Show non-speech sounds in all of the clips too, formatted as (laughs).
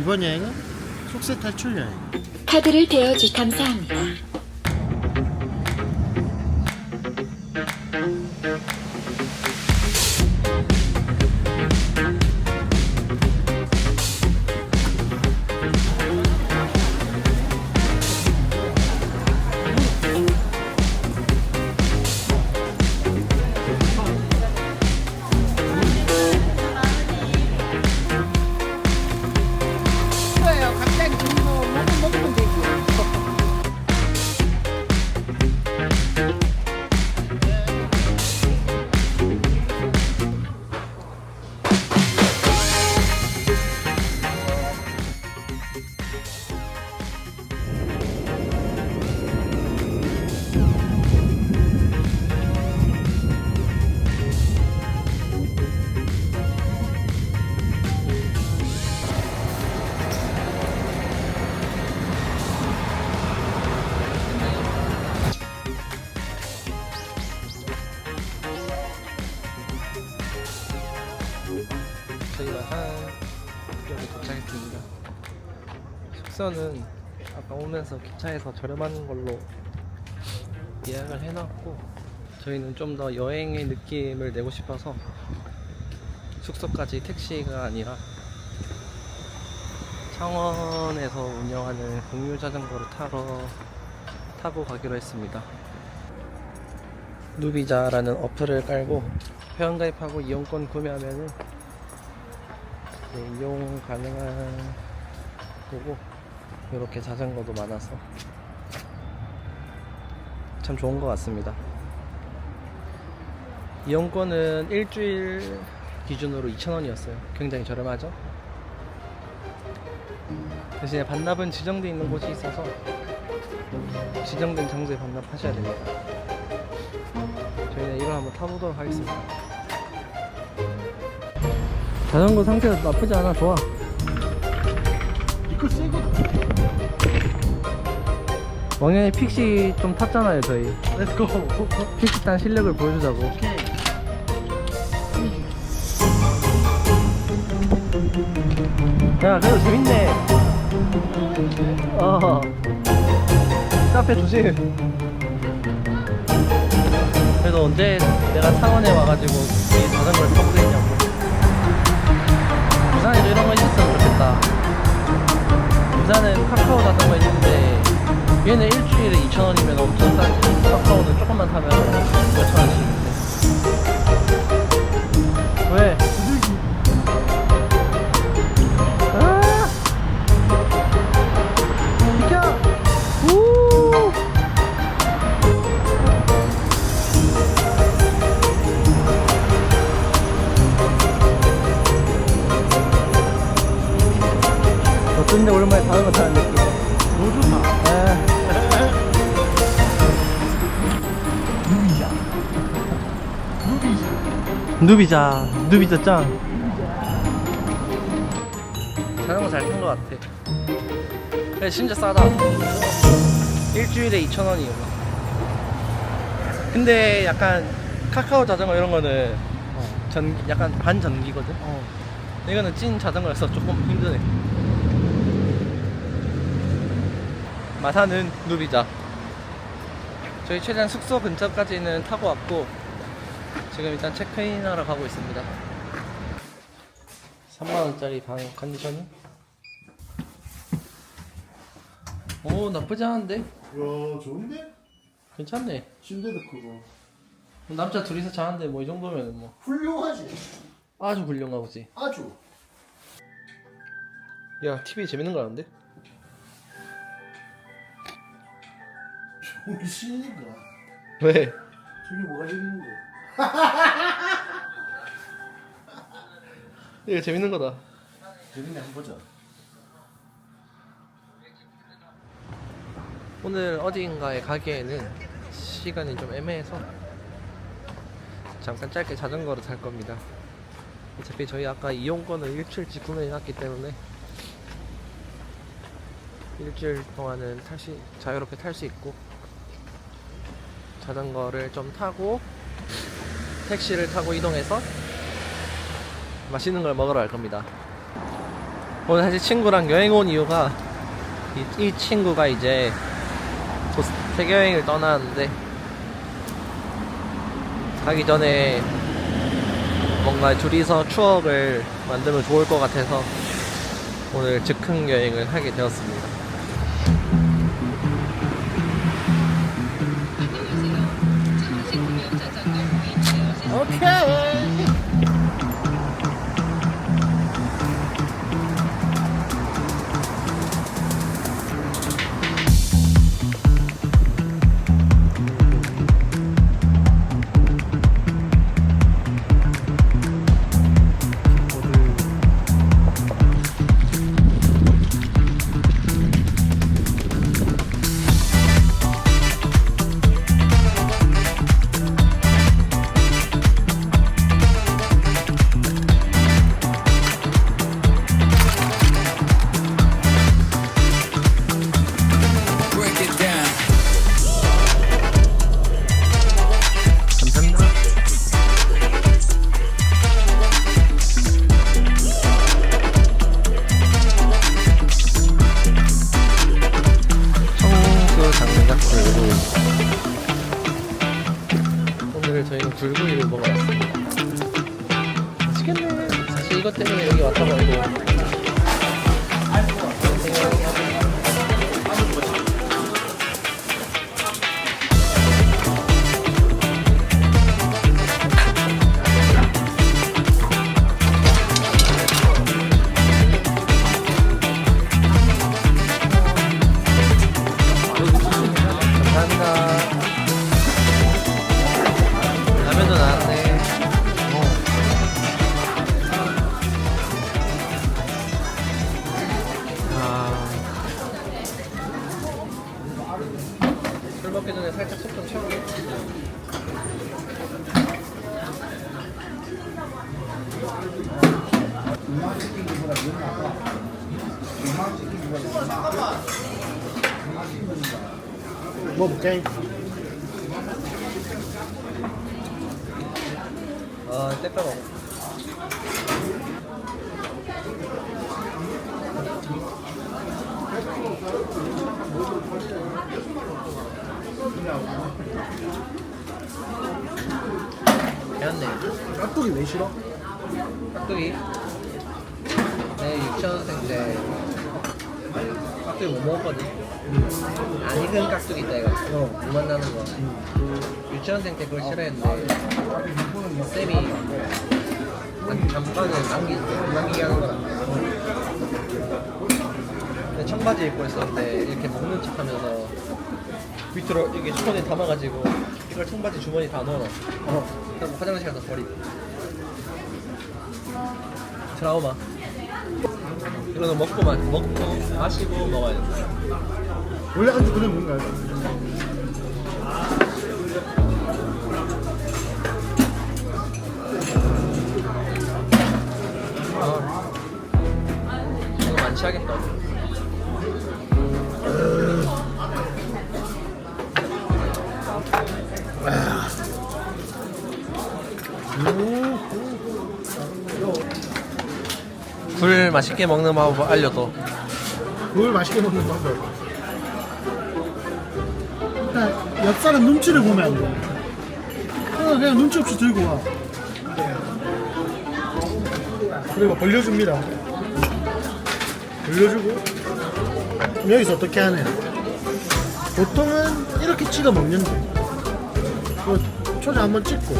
이번 여행은 속세 탈출 여행. 카드를 대여주 감사합니다. 한 여기 도착했습니다. 숙소는 아까 오면서 기차에서 저렴한 걸로 예약을 해놨고 저희는 좀 더 여행의 느낌을 내고 싶어서 숙소까지 택시가 아니라 창원에서 운영하는 공유 자전거를 타러 타고 가기로 했습니다. 누비자라는 어플을 깔고 회원가입하고 이용권 구매하면은 네, 이용 가능한 거고 이렇게 자전거도 많아서 참 좋은 것 같습니다. 이용권은 일주일 기준으로 2,000원이었어요. 굉장히 저렴하죠? 대신에 반납은 지정되어 있는 곳이 있어서 지정된 장소에 반납하셔야 됩니다. 저희는 이걸 한번 타보도록 하겠습니다. 자전거 상태가 나쁘지 않아. 좋아. 이거 새거다. 왕년에 픽시 좀 탔잖아요 저희. 렛츠고. (laughs) 픽시 탄 실력을 보여주자고. 오케이. 야 그래도 재밌네. 어. 카페 조심. 그래도 언제 내가 창원에 와가지고 이 자전거를 타고 다니냐고 이런 거 있었으면 좋겠다. 부산은 카카오 자전거 있는데 얘는 일주일에 2,000원이면 어쩐데 오랜만에 자전거 타는 느낌. 너무 좋다. 아, 누비자, 누비자 짱. 자전거 잘 탄 것 같아. 근데 진짜 싸다. 일주일에 2,000원이에요. 근데 약간 카카오 자전거 이런 거는 전 약간 반전기거든. 어. 이거는 찐 자전거여서 조금 힘드네. 마사는 누비자. 저희 최대한 숙소 근처까지는 타고 왔고 지금 일단 체크인하러 가고 있습니다. 3만원짜리 방 컨디션이? 오 나쁘지 않은데? 야 좋은데? 괜찮네. 침대도 크고. 남자 둘이서 자는데 뭐 이 정도면 뭐 훌륭하지. 아주 훌륭하지. 아주. 야 TV 재밌는 거 아는데? 정신이가. 왜? 저기 뭐가 재밌는데? (laughs) 이거 재밌는 거다. 재밌네 한번 보자. 오늘 어디인가에 가기에는 시간이 좀 애매해서 잠깐 짧게 자전거를 탈 겁니다. 어차피 저희 아까 이용권을 일주일치 구매해놨기 때문에 일주일 동안은 탈 수, 자유롭게 탈 수 있고 자전거를 좀 타고 택시를 타고 이동해서 맛있는 걸 먹으러 갈 겁니다. 오늘 사실 친구랑 여행 온 이유가 이, 이 친구가 이제 곧 세계 여행을 떠나는데 가기 전에 뭔가 둘이서 추억을 만들면 좋을 것 같아서 오늘 즉흥 여행을 하게 되었습니다. 오 라면도 나왔네. 아. 술 먹기 전에 살짝 속 좀 채우게. 먹을 아, 때깔어. 괜찮네. 깍두기 왜 싫어? 깍두기. 내 유치원생 때 깍두기 못 먹었거든. 안 익은 깍두기 있다 이거. 어. 물 만나는 거. 유치원생 때 그걸 싫어했는데 쌤이 한 잠깐은 남기, 남기게 하는 거라. 근데 청바지 입고 있었는데 이렇게 먹는 척 하면서 밑으로 이게 손에 담아가지고 이걸 청바지 주머니 다 넣어. 어. 그럼 화장실 가서 버리고. 트라우마. 이거는 먹고만 먹고 마시고 먹어야 돼. 원래 안주 그냥. 아, 이거 많이 하겠다. 굴 맛있게 먹는 방법 알려줘. 그걸 맛있게 먹는 방법. 엽살은 눈치를 보면 안 돼. 그냥, 그냥 눈치 없이 들고 와. 그리고 벌려줍니다. 벌려주고 여기서 어떻게 하냐? 보통은 이렇게 찍어 먹는데 그 초장 한번 찍고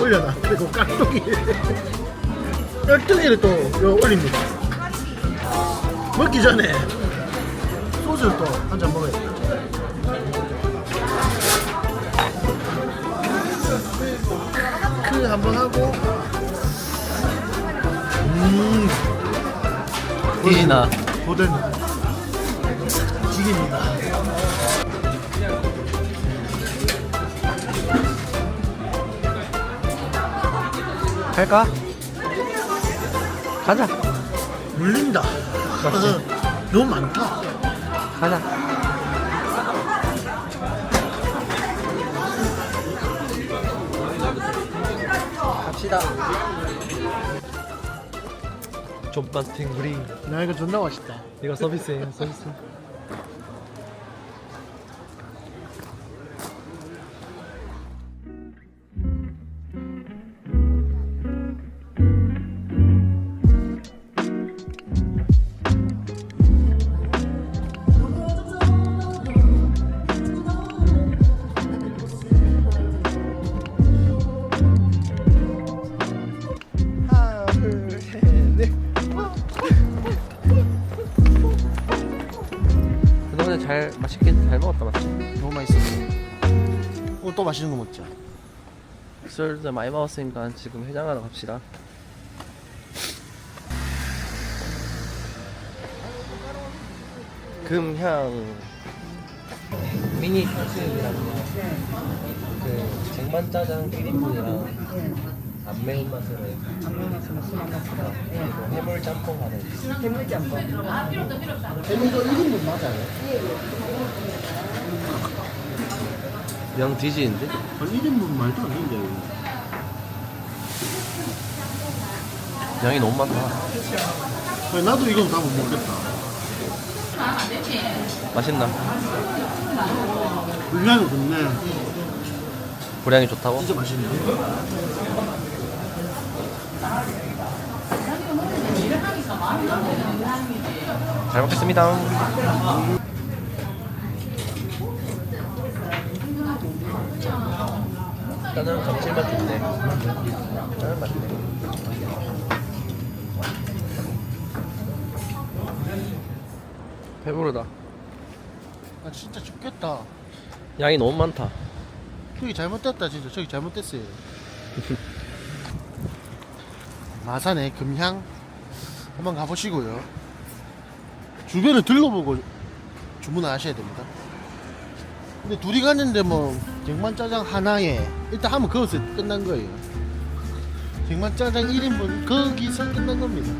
올려놔. 그리고 깍두기 (laughs) 깍두기를 또요 올립니다. 먹기 전에 소주를 또 한 잔 먹어야 돼. 그 한번 하고 음 디나. 고든 지깁니다. 갈까? 가자. 물린다. 너무 많다. 가자. 갑시다. 존맛 탱구리 나 이거 존나 맛있다. 이거 서비스예요 서비스 그동안에 잘 맛있게 잘 먹었다 맞지? 너무 맛있었어. 오늘 또 맛있는 거 먹자. 술도 많이 먹었으니까 지금 해장하러 갑시다 금향 미니 탕수육이랑 그 쟁반짜장 1인분이랑 안 매운 맛으로 안 매운맛으로 순한 맛으로. 예. 그리고 해물 짬뽕 하나 있어요 해물짬뽕. 재미도 1인분 맞아요? 영 뒤지는데? 아니 1인분 말도 안 되는데 이거. 양이 너무 많다 아니, 나도 이건 다 못 먹겠다. 맛있나? 분량이 좋네. 고량이 좋다고? 진짜 맛있네. 잘 먹겠습니다. 일단은 감칠맛 좋네. 아, 맛있네. 배부르다. 아 진짜 죽겠다. 양이 너무 많다. 저기 잘못됐다 진짜. 저기 잘못됐어요. (laughs) 마산의 금향 한번 가보시고요. 주변을 둘러보고 주문하셔야 됩니다. 근데 둘이 갔는데 뭐 쟁반짜장 하나에 일단 한번 그것을 끝난 거예요. 쟁반짜장 1인분 거기서 끝난 겁니다.